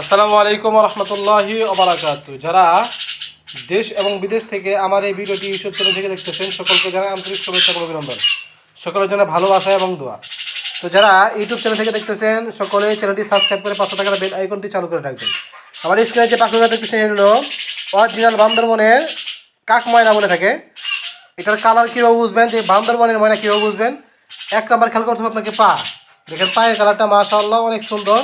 আসসালামু আলাইকুম রহমতুল্লাহি ওবরাকাত। যারা দেশ এবং বিদেশ থেকে আমার এই ভিডিওটি ইউটিউব চ্যানেল থেকে দেখতেছেন, সকলকে জানাই আন্তরিক শুভেচ্ছা এবং অভিনন্দন। সকলের জন্য ভালোবাসা এবং দোয়া। তো যারা ইউটিউব চ্যানেল থেকে দেখতেছেন, সকলে চ্যানেলটি সাবস্ক্রাইব করে পাশে থাকার বেল আইকনটি চালু করে রাখবেন। আমার স্ক্রিনে যে পাখিগুলো দেখতেছেন, এগুলো অরিজিনাল বান্দরবনের কাক ময়না বলে থাকে। এটার কালার কীভাবে বুঝবেন? যে বান্দরবনের ময়না কীভাবে বুঝবেন? এক নাম্বার খেয়াল করতে হবে আপনাকে পা। দেখেন পায়ের কালারটা মাশাআল্লাহ অনেক সুন্দর।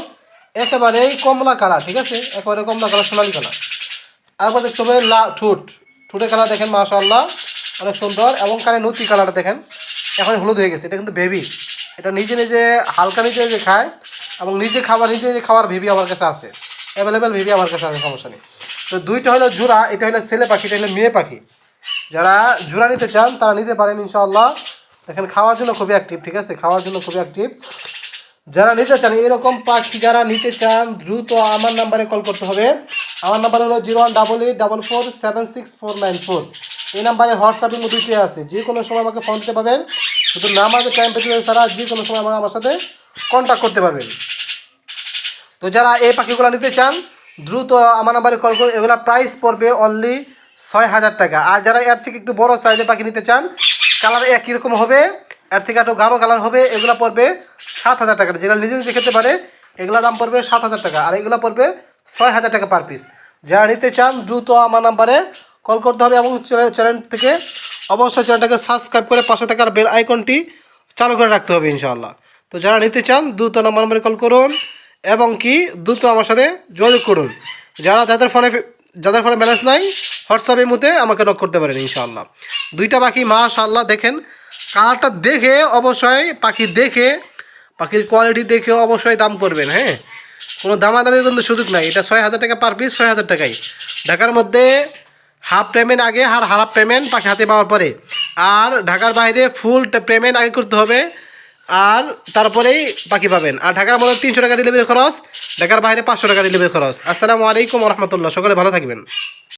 একেবারেই কমলা কালার, ঠিক আছে? একেবারে কমলা কালার, সোনালি কালার। আরেকবার দেখতে হবে লা, ঠুট। ঠুটের কালার দেখেন, মাশাআল্লাহ, অনেক সুন্দর। এবং কানে নতি কালারটা দেখেন এখন হলুদ হয়ে গেছে। এটা কিন্তু বেবি এটা নিজে নিজে, হালকা নিজে নিজে খায়, এবং নিজে খাবার, নিজে নিজে খাওয়ার ভেবি আমার কাছে আছে। অ্যাভেলেবেল ভেবি আমার কাছে আছে, সমস্যা নেই। তো দুইটা হলো জোড়া এটা হলো ছেলে পাখি, এটা হলো মেয়ে পাখি। যারা জোড়া নিতে চান, তারা নিতে পারেন, ইনশাআল্লাহ। দেখেন, খাওয়ার জন্য খুবই অ্যাক্টিভ ঠিক আছে? খাওয়ার জন্য খুবই অ্যাক্টিভ যারা নিতে চান, এরকম পাখি যারা নিতে চান, দ্রুত আমার নাম্বারে কল করতে হবে। আমার নাম্বার হলো zero one double eight double four seven six four nine four. এই নাম্বারে হোয়াটসঅ্যাপের মধ্যে আছে। যে কোনো সময় আমাকে ফোন দিতে পারবেন। শুধু নামাজের টাইম পেতে ছাড়া যে কোনো সময় আমার আমার সাথে কন্ট্যাক্ট করতে পারবেন। তো যারা এই পাখিগুলো নিতে চান, দ্রুত আমার নাম্বারে কল করুন। এগুলোর প্রাইস পড়বে অনলি ছয় হাজার টাকা। আর যারা এর থেকে একটু বড় সাইজের পাখি নিতে চান কালার একই রকম হবে। এর থেকে একটু গাঢ় কালার হবে। এগুলো পড়বে সাত হাজার টাকা। যেগুলো নিজে নিজে খেতে পারে, এগুলো দাম পড়বে সাত হাজার টাকা আর এগুলো পড়বে ছয় হাজার টাকা পার পিস যারা নিতে চান, দ্রুত আমার নাম্বারে কল করতে হবে এবং চ্যানেল থেকে অবশ্যই চ্যানেলটাকে সাবস্ক্রাইব করে পাশে থাকার বেল আইকনটি চালু করে রাখতে হবে ইনশাআল্লাহ। তো যারা নিতে চান, দ্রুত নাম্বার নাম্বারে কল করুন এবং কি দ্রুত আমার সাথে যোগাযোগ করুন। যারা যাদের ফোনে যাদের ফোনে ব্যালেন্স নাই হোয়াটসঅ্যাপের মধ্যে আমাকে নক করতে পারেন ইনশাআল্লাহ। দুইটা পাখি, মাশাআল্লাহ, দেখেন। কালারটা দেখে, অবশ্যই পাখি দেখে পাখির কোয়ালিটি দেখে অবশ্যই দাম করবেন হ্যাঁ? কোনো দামাদামি কিন্তু সুযোগ নাই। এটা ছয় হাজার টাকা পার পিস ছয় হাজার টাকাই। ঢাকার মধ্যে হাফ পেমেন্ট আগে আর হাফ পেমেন্ট পাখি হাতে পাওয়ার পরে। আর ঢাকার বাইরে ফুল পেমেন্ট আগে করতে হবে। আর তারপরেই পাখি পাবেন। আর ঢাকার মধ্যে তিনশো টাকা ডেলিভারি খরচ, ঢাকার বাইরে পাঁচশো টাকা ডেলিভারি খরচ। আসসালামু আলাইকুম রহমতুল্লাহ। সকলে ভালো থাকবেন।